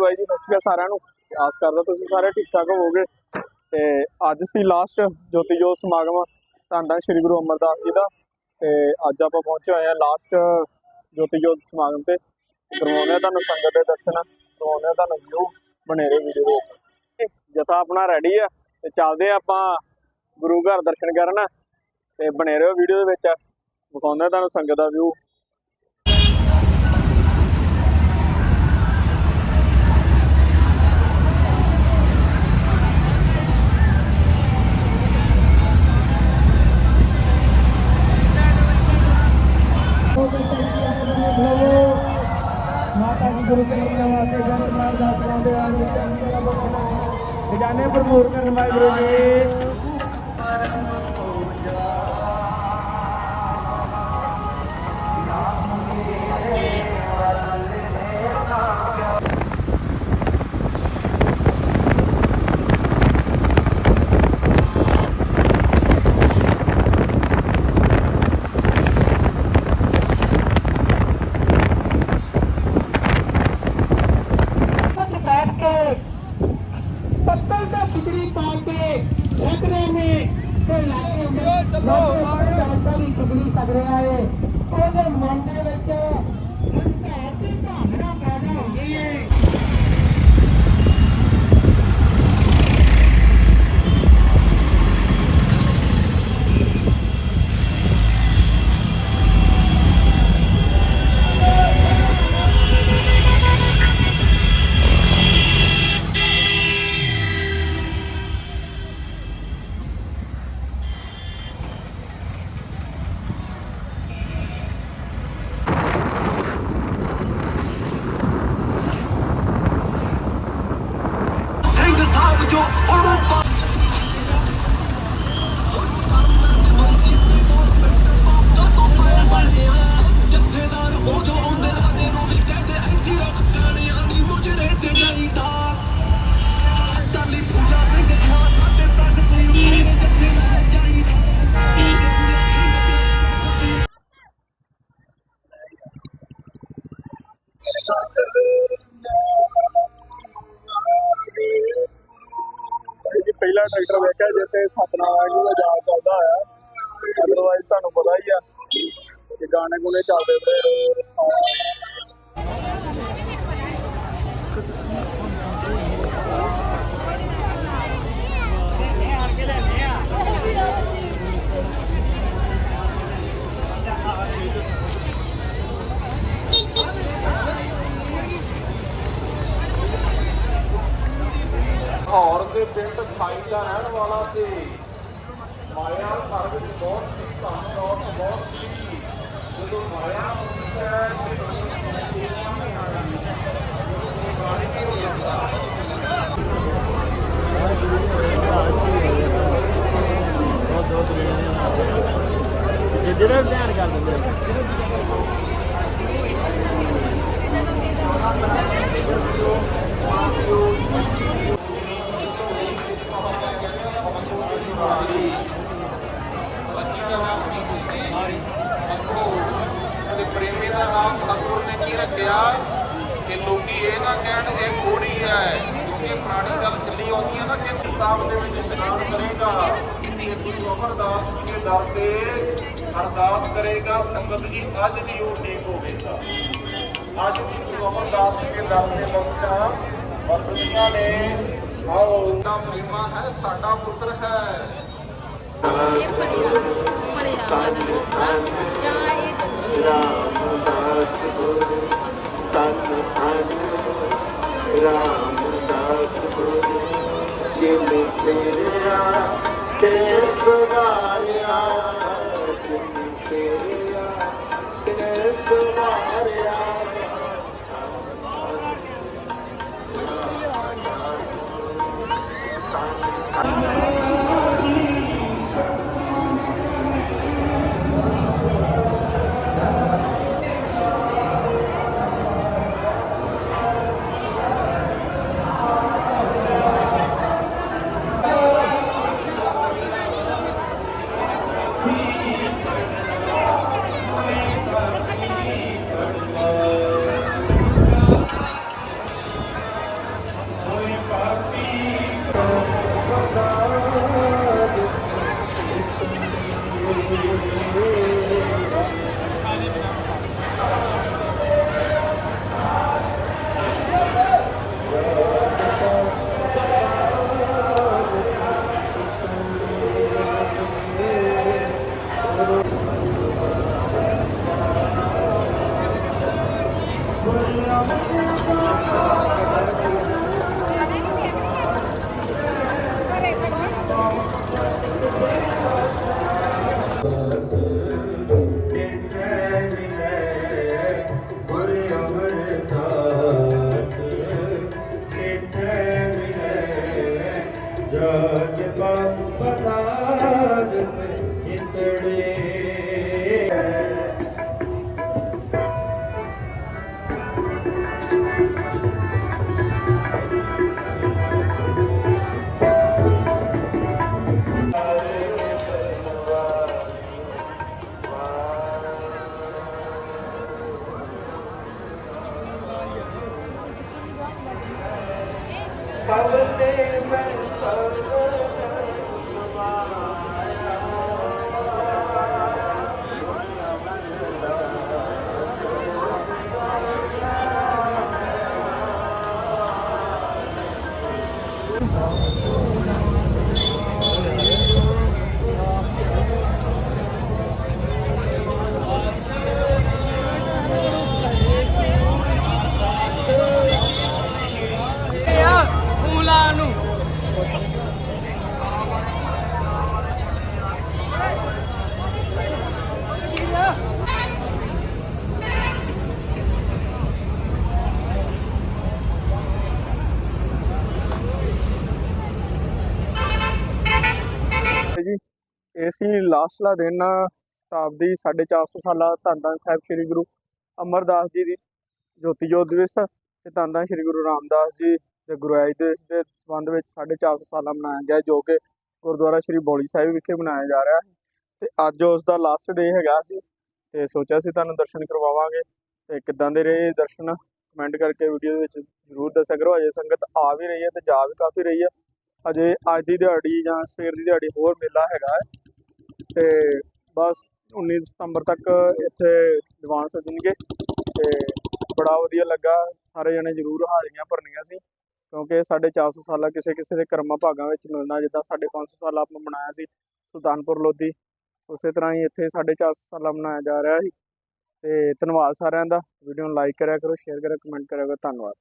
ਬਾਈ ਜੀ, ਸਤਿ ਸ਼੍ਰੀ ਅਕਾਲ ਸਾਰਿਆਂ ਨੂੰ। ਆਸ ਕਰਦਾ ਤੁਸੀਂ ਸਾਰੇ ਠੀਕ ਠਾਕ ਹੋਵੋਗੇ। ਤੇ ਅੱਜ ਸੀ ਲਾਸਟ ਜੋਤੀ ਜੋਤ ਸਮਾਗਮ ਧੰਨ ਸ੍ਰੀ ਗੁਰੂ ਅਮਰਦਾਸ ਜੀ ਦਾ। ਤੇ ਅੱਜ ਆਪਾਂ ਪਹੁੰਚੇ ਹੋਏ ਆ ਲਾਸਟ ਜੋਤੀ ਜੋਤ ਸਮਾਗਮ ਤੇ। ਕਰਵਾਉਂਦੇ ਆ ਤੁਹਾਨੂੰ ਸੰਗਤ ਦੇ ਦਰਸ਼ਨ, ਕਰਵਾਉਂਦੇ ਆ ਤੁਹਾਨੂੰ ਵਿਊ ਬਣੇ ਰਹੇ ਵੀਡੀਓ ਦੇ ਵਿੱਚ। ਜਥਾ ਆਪਣਾ ਰੈਡੀ ਆ। ਤੇ ਚੱਲਦੇ ਆ ਆਪਾਂ ਗੁਰੂ ਘਰ ਦਰਸ਼ਨ ਕਰਨ। ਤੇ ਬਣੇ ਰਹੋ ਵੀਡੀਓ ਦੇ ਵਿੱਚ ਵਿਖਾਉਂਦੇ ਆ ਤੁਹਾਨੂੰ ਸੰਗਤ ਦਾ ਵਿਊ ਮਾਤਾ ਜੀ ਗੁਰੂ ਗ੍ਰੰਥ ਸਾਹਿਬ ਵਾਸਤੇ ਜਨ ਮਾਰ ਦਾ ਕਰਾਉਂਦੇ ਆ ਖਜ਼ਾਨੇ ਭਰਪੂਰ ਕਰਨ ਵਾਹਿਗੁਰੂ ਜੀ। ਤੇ ਇਲਾਕੇ ਵਿੱਚ ਲੋਕ ਪੈਸਾ ਵੀ ਖਿਚੜੀ ਸਕ ਰਿਹਾ ਹੈ ਉਹਦੇ ਮਨ ਦੇ ਵਿੱਚ ਹੰਕਾਰ ਦੀ ਭਾਵਨਾ ਪੈਦਾ ਹੋ ਗਈ ਹੈ ਇਹ ਜੀ ਪਹਿਲਾ ਟਰੈਕਟਰ ਵੇਖਿਆ ਜਿੱਤੇ ਸਤਨਾਮ ਵਾਹਿਗੁਰੂ ਦਾ ਜਾਪ ਚੱਲਦਾ ਆ ਅਦਰਵਾਈਜ਼ ਤੁਹਾਨੂੰ ਪਤਾ ਹੀ ਆ ਕਿ ਗਾਣੇ ਗੁਣੇ ਚੱਲਦੇ ਪਏ ਆ। ਲਾਹੌਰ ਦੇ ਪਿੰਡ ਖਾਈ ਦਾ ਰਹਿਣ ਵਾਲਾ ਸੀ ਮਾਇਆ ਘਰ ਵਿੱਚ ਬਹੁਤ ਸੀ ਧਨ ਦੌਲਤ ਬਹੁਤ ਸੀ ਜਦੋਂ ਮਾਇਆ ਹੁੰਦਾ ਤੇ ਜਿਹੜਾ ਧਿਆਨ ਕਰ ਦਿੰਦੇ ਤੇ ਪ੍ਰੇਮੀ ਦਾ ਨਾਮ ਠਾਕੁਰ ਨੇ ਕੀ ਰੱਖਿਆ ਕਿ ਲੋਕੀ ਇਹ ਨਾ ਕਹਿਣ ਕੋੜੀ ਹੈ। ਕਿਉਂਕਿ ਪੁਰਾਣੀ ਗੱਲ ਚੱਲੀ ਆਉਂਦੀ ਹੈ ਨਾ ਕਿ ਕਿਤਾਬ ਦੇ ਵਿੱਚ ਬਿਆਨ ਕਰੇਗਾ ਕਿ ਗੁਰੂ ਅਮਰਦਾਸ ਜੀ ਦੇ ਦਰ ਤੇ ਅਰਦਾਸ ਕਰੇਗਾ ਸੰਗਤ ਜੀ ਅੱਜ ਵੀ ਉਹ ਠੀਕ ਹੋਵੇਗਾ ਅੱਜ ਵੀ ਗੁਰੂ ਅਮਰਦਾਸ ਜੀ ਦੇ ਦਰ ਤੇ ਪਹੁੰਚਾ। ਵਰਦੀਆਂ ਨੇ ਆਓ ਨਾ ਪ੍ਰੇਮਾ ਹੈ ਸਾਡਾ ਪੁੱਤਰ ਹੈ। ਰਾਮਦਾਸ ਗੁਰੂ ਤਨ ਧਨ ਰਾਮਦਾਸ ਗੁਰੂ ਜਿਨ ਸਿਰਿਆ ਤੇ ਸਵਾਰਿਆ ਜਿਨ ਸਿਰਿਆ ਤੇ glória para o я Power, man, father. ਇਹ ਸੀ ਲਾਸਟਲਾ ਦਿਨ, ਸ਼ਤਾਬਦੀ 450 ਸਾਲਾ ਧੰਨ ਧੰਨ ਸਾਹਿਬ ਸ੍ਰੀ ਗੁਰੂ ਅਮਰਦਾਸ ਜੀ ਦੀ ਜੋਤੀ ਜੋਤ ਦਿਵਸ ਤੇ ਧੰਨ ਧੰਨ ਸ੍ਰੀ ਗੁਰੂ ਰਾਮਦਾਸ ਜੀ ਦੇ ਗੁਰਆਈ ਦਿਵਸ ਦੇ ਸੰਬੰਧ ਵਿੱਚ 450 ਸਾਲਾ ਮਨਾਇਆ ਗਿਆ, ਜੋ ਕਿ ਗੁਰਦੁਆਰਾ ਸ੍ਰੀ ਬੋਲੀ ਸਾਹਿਬ ਵਿਖੇ ਮਨਾਇਆ ਜਾ ਰਿਹਾ ਹੈ ਤੇ ਅੱਜ ਉਸ ਦਾ ਲਾਸਟ ਡੇ ਹੈਗਾ ਸੀ ਤੇ ਸੋਚਿਆ ਸੀ ਤੁਹਾਨੂੰ ਦਰਸ਼ਨ ਕਰਵਾਵਾਂਗੇ ਤੇ ਕਿੱਦਾਂ ਦੇ ਰਹੇ ਦਰਸ਼ਨ? ਕਮੈਂਟ ਕਰਕੇ ਵੀਡੀਓ ਦੇ ਵਿੱਚ ਜ਼ਰੂਰ ਦੱਸਿਆ ਕਰੋ। ਅਜੇ ਸੰਗਤ ਆ ਵੀ ਰਹੀ ਹੈ ਤੇ ਜਾ ਵੀ ਕਾਫੀ ਰਹੀ ਹੈ। ਅਜੇ ਅੱਜ ਦੀ ਦਿਹਾੜੀ ਜਾਂ ਸਵੇਰ ਦੀ ਦਿਹਾੜੀ ਹੋਰ ਮੇਲਾ ਹੈਗਾ ਹੈ। ਤੇ ਬਸ 19 ਸਤੰਬਰ ਤੱਕ ਇੱਥੇ ਦੀਵਾਨ ਸਜਣਗੇ ਤੇ ਬੜਾ ਵਧੀਆ ਲੱਗਾ। ਸਾਰੇ ਜਣੇ ਜ਼ਰੂਰ ਹਾਜ਼ਰੀਆਂ ਭਰਨੀਆਂ ਸੀ, ਕਿਉਂਕਿ ਸਾਡੇ 400 ਸਾਲਾ ਕਿਸੇ ਕਿਸੇ ਦੇ ਕਰਮਾਂ ਭਾਗਾਂ ਵਿੱਚ ਮਿਲਣਾ, ਜਿੱਦਾਂ ਸਾਡੇ 500 ਸਾਲਾ ਆਪਾਂ ਮਨਾਇਆ ਸੀ ਸੁਲਤਾਨਪੁਰ ਲੋਧੀ, ਉਸੇ ਤਰ੍ਹਾਂ ਹੀ ਇੱਥੇ ਸਾਡੇ 400 ਸਾਲਾ ਮਨਾਇਆ ਜਾ ਰਿਹਾ ਸੀ। ਤੇ ਧੰਨਵਾਦ ਸਾਰਿਆਂ ਦਾ। ਵੀਡੀਓ ਨੂੰ ਲਾਈਕ ਕਰਿਆ ਕਰੋ ਸ਼ੇਅਰ ਕਰਿਆ ਕਮੈਂਟ ਕਰਿਆ ਕਰੋ। ਧੰਨਵਾਦ।